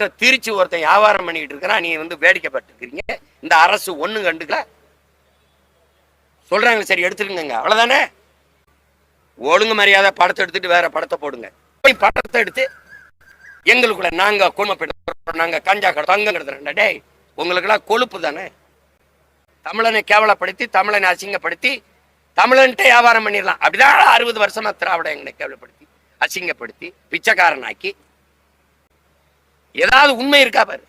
வரலாற்றை திருச்சி ஒருத்தன் வியாபாரம் பண்ணிக்கிட்டு இருக்கிறான் நீ வந்து வேடிக்கை பட்டுருக்கிறீங்க இந்த அரசு ஒன்றும் கண்டுக்கல. சொல்றாங்க சரி எடுத்துருங்க அவ்வளோதானே ஒழுங்கு மரியாதை படத்தை எடுத்துட்டு வேற படத்தை போடுங்க. போய் படத்தை எடுத்து எங்களுக்குள்ள நாங்கள் குடும்பப்படுத்துறோம் நாங்க கஞ்சா கடை தங்கம் கிடத்துறோம் டேய். உங்களுக்கெல்லாம் கொழுப்பு தானே? தமிழனை கேவலப்படுத்தி தமிழனை அசிங்கப்படுத்தி தமிழன்ட்டே வியாபாரம் பண்ணிடலாம். அப்படிதான் அறுபது வருஷமா திராவிட எங்களை கேவலப்படுத்தி அசிங்கப்படுத்தி பிச்சைக்காரனாக்கி ஏதாவது உண்மை இருக்கா பாரு.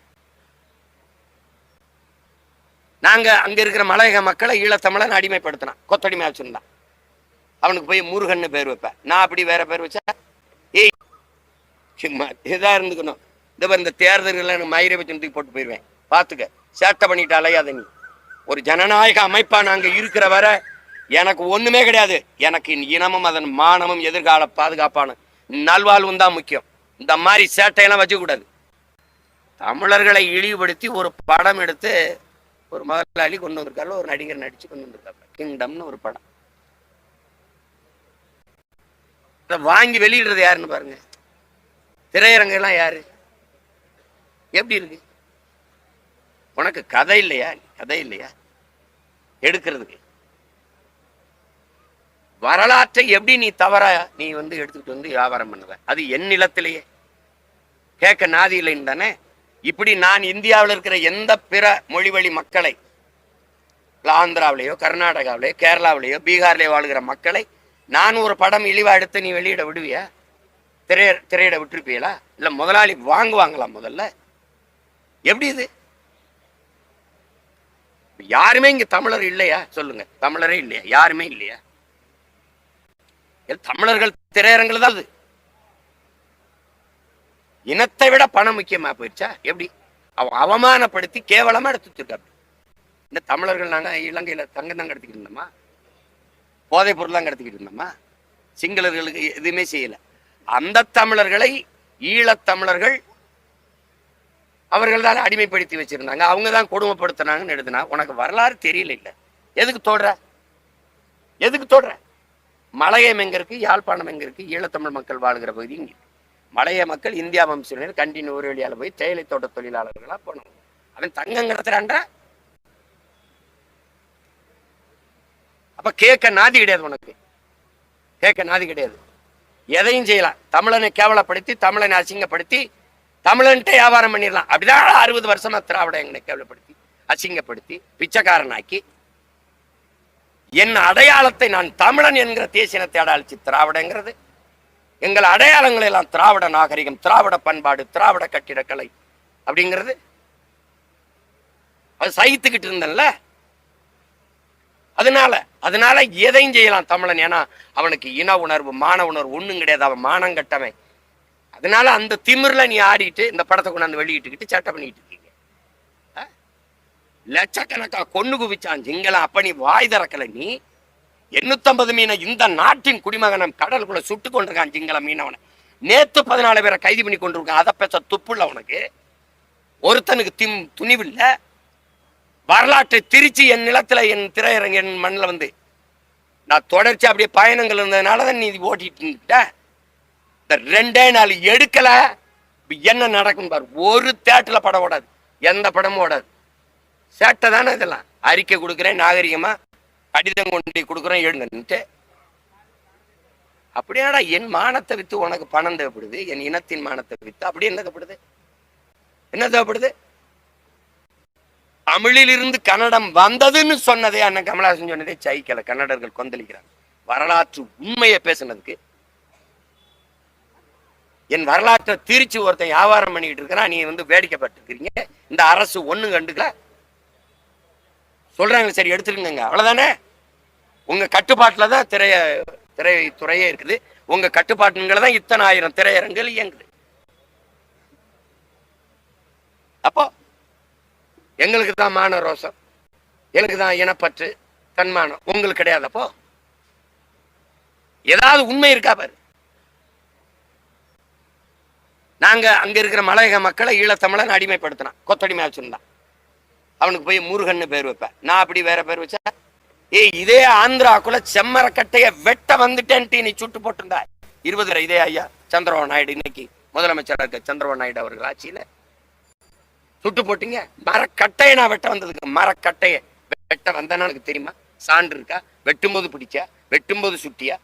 நாங்க அங்க இருக்கிற மலையக மக்களை ஈழத்தமிழன் அடிமைப்படுத்தினான். கொத்தடிமை வச்சிருந்தான். அவனுக்கு போய் முருகன்னு பேர் வைப்பேன் நான் அப்படி வேற பேர் வச்சா? ஏய் சும்மா இதா இருந்துக்கணும். இந்த பாரு, இந்த தேர்தல்கள் எனக்கு மயிரை வச்சு தூக்கி போட்டு போயிடுவேன் பார்த்துக்க. சேட்டை பண்ணிட்டு அலையாத நீ. ஒரு ஜனநாயக அமைப்பா நாங்க இருக்கிற வர எனக்கு ஒண்ணுமே கிடையாது. எனக்கு இனமும் அதன் மானமும் எதிர்கால பாதுகாப்பான நல்வாழ்வும் தான் முக்கியம். இந்த மாதிரி சேட்டையெல்லாம் வச்சுக்கூடாது தமிழர்களை இழிவுபடுத்தி ஒரு படம் எடுத்து ஒரு முதலாளி கொண்டு வந்திருக்காரு ஒரு நடிகர் நடிச்சு கொண்டு வந்திருக்காரு கிங்டம்னு ஒரு படம். வாங்கி வெளியிடுறது யாருன்னு பாருங்க. திரையரங்கெல்லாம் யாரு? எப்படி இருக்கு? உனக்கு கதை இல்லையா? கதை இல்லையா? எடுக்கிறதுக்கு. வரலாற்றை எப்படி நீ தவறா நீ வந்து எடுத்துக்கிட்டு வந்து வியாபாரம் பண்ணுவ? அது என் நிலத்திலேயே. கேட்க நாதி இல்லைன்னு தானே? இப்படி நான் இந்தியாவில் இருக்கிற எந்த பிற மொழி வழி மக்களை ஆந்திராவிலேயோ கர்நாடகாவிலேயோ கேரளாவிலேயோ பீகார்லேயோ வாழ்கிற மக்களை நான் ஒரு படம் இழிவா எடுத்து நீ வெளியிட விடுவியா? திரைய திரையிட விட்டுருப்பீங்களா? இல்ல முதலாளி வாங்குவாங்களா முதல்ல? எப்படி இது? யாருமே இங்க தமிழர் இல்லையா? சொல்லுங்க. தமிழரே இல்லையா? யாருமே இல்லையா? தமிழர்கள் திரையரங்கில் தான் அது. இனத்தை விட பணம் முக்கியமா போயிடுச்சா? எப்படி? அவமானப்படுத்தி கேவலமா எடுத்துட்டு இந்த தமிழர்கள் நாங்க இலங்கையில தங்கம் தான் கடத்திக்கிட்டு இருந்தோமா? போதைப் பொருள் தான் கடத்திக்கிட்டு இருந்தோமா? சிங்களர்களுக்கு எதுவுமே செய்யல. அந்த தமிழர்களை ஈழத்தமிழர்கள் அவர்கள் தான் அடிமைப்படுத்தி வச்சிருந்தாங்க. அவங்க தான் கொடுமைப்படுத்தினாங்கன்னு எழுதுனா உனக்கு வரலாறு தெரியல இல்ல. எதுக்கு தோடுற? எதுக்கு தோடுற? மலையம் எங்க இருக்கு? யாழ்ப்பாணம் எங்க இருக்கு? ஈழத்தமிழ் மக்கள் வாழ்கிற பகுதி இங்க. மலைய மக்கள் இந்தியா வம்சியினர் கண்டின் ஒரு வழியால் போய் தேயிலை தோட்ட தொழிலாளர்களா போனோம் அவன் தங்கம் கடத்துறான்ற அப்ப கேட்க நாதி கிடையாது உனக்கு. கேட்க நாதி கிடையாது. எதையும் செய்யலாம். தமிழனை கேவலப்படுத்தி தமிழனை அசிங்கப்படுத்தி தமிழன்ட்டே வியாபாரம் பண்ணிடலாம். அப்படிதான் அறுபது வருஷமா திராவிட எங்களை கேவலப்படுத்தி அசிங்கப்படுத்தி பிச்சைக்காரனாக்கி என் அடையாளத்தை நான் தமிழன் என்கிற தேசியனத்தை அடையாளிச்சு திராவிடங்கிறது. எங்கள் அடையாளங்கள் எல்லாம் திராவிட நாகரிகம் திராவிட பண்பாடு திராவிட கட்டிடக்கலை அப்படிங்கிறது அது சகித்துக்கிட்டு இருந்தேன்ல. அதனால அதனால எதையும் செய்யலாம் தமிழன். ஏன்னா அவனுக்கு இன உணர்வு மான உணர்வு ஒன்றும் கிடையாது. அவன் மானம் கட்டவன். அதனால அந்த திமிரில் நீ ஆடிட்டு இந்த படத்தை கொண்டாந்து வெளியிட்டுக்கிட்டு சட்டை பண்ணிட்டு இருக்கீங்க. ஆ? லட்சக்கணக்கா கொண்டு குவிச்சான் சிங்களம் அப்ப நீ வாய் திறக்கல நீ. எண்ணூத்தம்பது மீனை இந்த நாட்டின் குடிமகனம் கடலுக்குள்ள சுட்டு கொண்டிருக்கான் சிங்கள மீனவனை. நேத்து பதினாலு பேரை கைது பண்ணி கொண்டிருக்கான். அதை பேச துப்புள்ள உனக்கு. ஒருத்தனுக்கு திம் துணிவில்லை. வரலாற்றை திருச்சி என் நிலத்தில் என் திரையரங்க என் மண்ணில் வந்து நான் தொடர்ச்சி அப்படியே பயணங்கள் இருந்ததுனால தான் நீ ஓட்டிட்டு இருந்துட்ட. இந்த ரெண்டே நாள் எடுக்கலை. என்ன நடக்கும் பாரு. ஒரு தேட்டரில் படம் ஓடாது. எந்த படமும் ஓடாது. சேட்டை தானே இதெல்லாம். அறிக்கை கொடுக்குறேன் நாகரிகமாக கடிதம் கொண்டு போய் கொடுக்குறேன் எடுங்கன்ட்டு. அப்படியாடா என் மானத்தை வித்து உனக்கு பணம் தேவைப்படுது என் இனத்தின் மானத்தை வித்து அப்படி என்ன தேவைப்படுது? என்ன தேவைப்படுது? தமிழிலிருந்து கன்னடம் வந்ததுன்னு சொன்னதே அண்ணன் கமலஹாசன் சொன்னதே சைக்கல கன்னடர்கள் கொந்தளிக்கிறாங்க. வரலாற்று உண்மையை பேசுனதுக்கு. என் வரலாற்றை திருச்சி ஒருத்தன் வியாபாரம் பண்ணிட்டு இருக்கிறான் நீ வந்து வேடிக்கைப்பட்டிருக்கிறீங்க இந்த அரசு ஒன்னு கண்டுக்கல. சொல்கிறாங்க சரி எடுத்துருங்க அவ்வளோதானே உங்கள் கட்டுப்பாட்டில் தான் திரைய திரைத்துறையே இருக்குது. உங்கள் கட்டுப்பாட்டுங்களை தான் இத்தனை ஆயிரம் திரையரங்குகள் இயங்குது. அப்போ எங்களுக்கு தான் மான ரோசம் எனக்கு தான் இனப்பற்று தன்மானம். உங்களுக்கு கிடையாது அப்போ. ஏதாவது உண்மை இருக்கா பாரு. நாங்க அங்க இருக்கிற மலையக மக்களை ஈழத்தமிழன் அடிமைப்படுத்தினான். கொத்தடிமை வச்சிருந்தான். அவனுக்கு போய் முருகன் பேர் வைப்பேன் நான் அப்படி வேற பேர் வச்சா ஏய் இதே ஆந்திராக்குள்ள செம்மரக்கட்டைய வெட்ட வந்துட்டேன்ட்டு நீ சுட்டு போட்டிருந்தா. இருபது இதே ஐயா சந்திரபாபு நாயுடு இன்னைக்கு முதலமைச்சராக இருக்க சந்திரபாபு நாயுடு அவர்கள் ஆட்சியில. சுட்டு போட்டீங்க. மரக்கட்டையை நான் வெட்ட வந்ததுக்கு மரக்கட்டையை வெட்ட வந்தேன்னா எனக்கு தெரியுமா? சான்று இருக்கா? வெட்டும்போது பிடிச்சா? வெட்டும்போது சுட்டியா?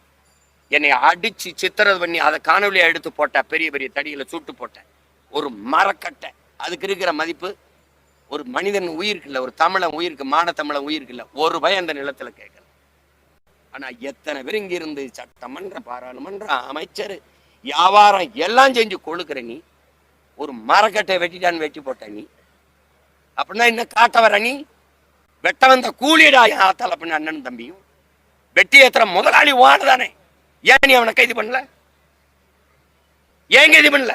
என்னை அடிச்சு சித்திரது பண்ணி அதை காணொலியா எடுத்து போட்டா பெரிய பெரிய தடியில சுட்டு போட்டேன் ஒரு மரக்கட்டை. அதுக்கு இருக்கிற மதிப்பு ஒரு மனிதன் உயிருக்கு இல்லை ஒரு தமிழன் உயிருக்கு மான தமிழன் உயிருக்கு இல்லை ஒரு பயம் அந்த நிலத்துல கேட்கல. ஆனா எத்தனை பேர் இங்க இருந்து சட்டமன்ற பாராளுமன்ற அமைச்சர் வியாபாரம் எல்லாம் செஞ்சு கொழுக்கிற நீ ஒரு மரக்கட்டை வெட்டிட்டான்னு வெட்டி போட்ட நீ அப்படின்னா என்ன காட்ட வர நீ? வெட்ட வந்த கூலியடா என் ஆத்தால் அப்படின்னு அண்ணன் தம்பியும். வெட்டி ஏத்துற முதலாளி ஓனதானே ஏன் நீ அவனை கைது பண்ணல? ஏன் கைது பண்ணல?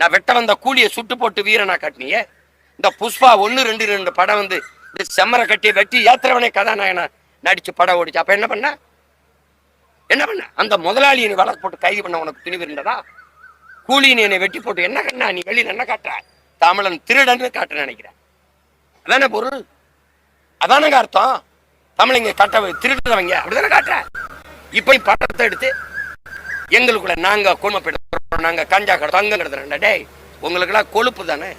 நான் வெட்ட வந்த கூலியை சுட்டு போட்டு வீரனா காட்டினியே? இந்த புஷ்பா ஒன்று ரெண்டு ரெண்டு படம் வந்து இந்த செம்மரை கட்டி வெட்டி ஏத்திரவனே கதாநாயகனா நடிச்சு படம் ஓடிச்சு. அப்போ என்ன பண்ண? என்ன பண்ண? அந்த முதலாளியை நீ வழக்கு போட்டு கைது பண்ண உனக்கு துணிவு இருந்ததா? கூலியின் என்னை வெட்டி போட்டு என்ன கண்ணா நீ வெளியில் என்ன காட்டுற? தமிழன் திருடன்னு காட்ட நினைக்கிறேன். அதானே பொருள்? அதானங்க அர்த்தம்? தமிழங்க கட்ட திருடுறவங்க அப்படிதானே காட்டுற? இப்போ படத்தை எடுத்து எங்களுக்குள்ள நாங்கள் குடும்பப்படுறோம் நாங்கள் கஞ்சா கடை தங்கம் கிடத்துறோம் டேய். உங்களுக்கெல்லாம் கொழுப்பு தானே?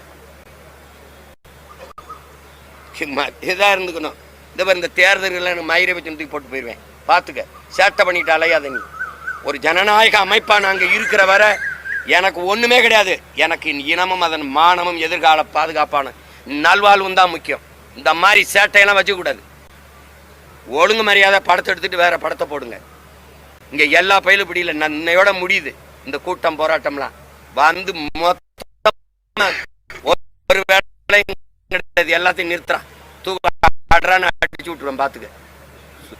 சும்மா இதாக இருந்துக்கணும். இந்த மாதிரி இந்த தேர்தல்கள் எனக்கு மயிரை வச்சு தூக்கி போட்டு போயிடுவேன் பார்த்துக்க சேட்டை பண்ணிட்டு அலையாத நீ. ஒரு ஜனநாயக அமைப்பாக நாங்கள் இருக்கிற வர எனக்கு ஒன்றுமே கிடையாது. எனக்கு இனமும் அதன் மானமும் எதிர்கால பாதுகாப்பான நல்வாழ்வும் தான் முக்கியம். இந்த மாதிரி சேட்டையெல்லாம் வச்சுக்கூடாது ஒழுங்கு மரியாதை படத்தை எடுத்துகிட்டு வேற படத்தை போடுங்க. இங்கே எல்லா பயிலும் பிடியில நன்னையோட முடியுது. இந்த கூட்டம் போராட்டம்லாம். வந்து மொத்தம் ஒரு வேலை கிடையாது எல்லாத்தையும் நிறுத்துறான் தூக்க ஆடுறான்னு அடிச்சு விட்டுருவேன் பாத்துக்க.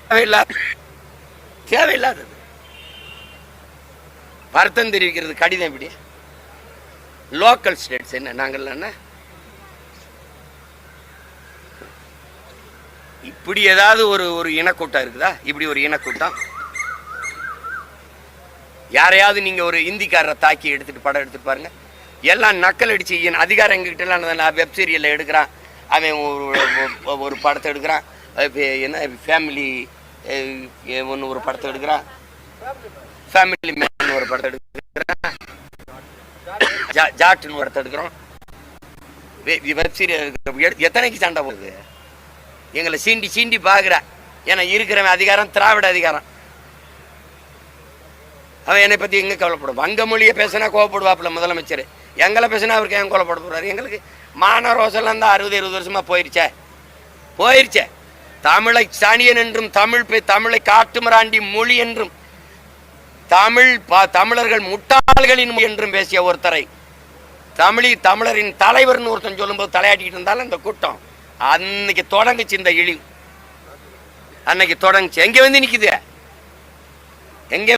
தேவையில்லாத தேவையில்லாதது. வருத்தம் தெரிவிக்கிறது கடிதம் இப்படி. லோக்கல் ஸ்டேட்ஸ் என்ன நாங்கள் என்ன? இப்படி ஏதாவது ஒரு ஒரு இனக்கூட்டம் இருக்குதா? இப்படி ஒரு இனக்கூட்டம் யாரையாவது நீங்க ஒரு இந்திக்காரரை தாக்கி எடுத்துட்டு படம் எடுத்துட்டு பாருங்க. எல்லாம் நக்கல் அடிச்சு என் அதிகாரம் எங்ககிட்டலாம் நான் வெப் எடுக்கிறான். அவன் ஒரு ஒரு- படத்தை எடுக்கிறான். என்ன ஃபேமிலி ஒன்று ஒரு படத்தை எடுக்கிறான். ஃபேமிலி மேன் ஒரு படத்தை எடுக்கிறான். ஜா- ஜாட்டுன்னு ஒரு படத்தை எடுக்கிறோம் வெப் சீரியல் எத்தனைக்கு சண்டை போகுது? எங்களை சீண்டி சீண்டி பார்க்குற ஏன்னா இருக்கிறவன் அதிகாரம் திராவிட அதிகாரம். அவன் என்னை பற்றி எங்கே கவலைப்படும் வங்க மொழியை பேசினா கோவப்படுவாப்புல முதலமைச்சர். எங்களை பேசினா அவருக்கு ஏன் கொலைப்பட போகிறாரு எங்களுக்கு மான ரோசெல்லாம் தான் அறுபது இருபது வருஷமாக போயிருச்சே. போயிருச்சே. தமிழை சாணியன் என்றும் தமிழ் பே தமிழை காட்டுமிராண்டி மொழி என்றும் தமிழ் பா- தமிழர்கள் முட்டாள்களின் மொழி என்றும் பேசிய ஒருத்தரை. தமிழி தமிழரின் தலைவர்னு ஒருத்தன் சொல்லும்போது தலையாட்டிக்கிட்டு இருந்தாலும் இந்த கூட்டம் அன்னைக்கு தொடங்குச்சு இந்த இழிவு. அன்னைக்கு தொடங்குச்சு. எங்கே வந்து நிக்குது?